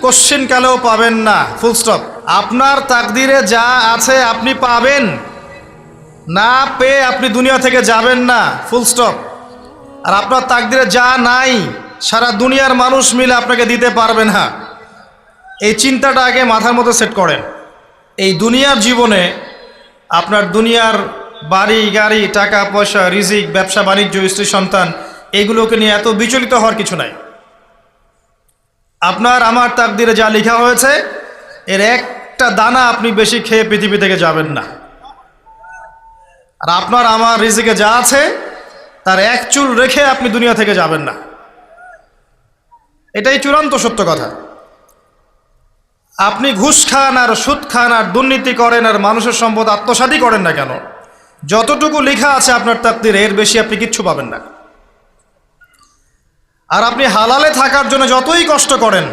Question কালেও পাবেন না। ফুল স্টপ আপনার তাকদিরে যা আছে আপনি পাবেন। না পেয়ে আপনি দুনিয়া থেকে যাবেন না। ফুল স্টপ আর আপনার তাকদিরে যা নাই, সারা দুনিয়ার মানুষ মিলে আপনাকে দিতে পারবে না। এই চিন্তাটা আগে মাথার মধ্যে সেট করেন। এই দুনিয়ার জীবনে আপনার দুনিয়ার বাড়ি, গাড়ি, টাকা, পয়সা, রিজিক, ব্যবসা, বাণিজ্য, স্ত্রী, সন্তান, এগুলোকে নিয়ে এত বিচলিত হওয়ার কিছু নাই। আপনার, আমার তাকদিরে যা লেখা হয়েছে, এর একটা দানা আপনি বেশি খেয়ে পৃথিবী থেকে যাবেন না। আর আপনার, আমার রিজিকে যা আছে, তার এক চুল রেখে আপনি দুনিয়া থেকে যাবেন না। এটাই চূড়ান্ত সত্য কথা। আপনি ঘুষ খান আর সুদ খান আর দুর্নীতি করেন আর মানুষের সম্পদ আত্মসাদী করেন না কেন? যতটুকু লেখা আছে আপনার তাকদিরে, এর বেশি আপনি কিচ্ছু পাবেন না। আর আপনি হালালে থাকার জন্য যতই কষ্ট করেন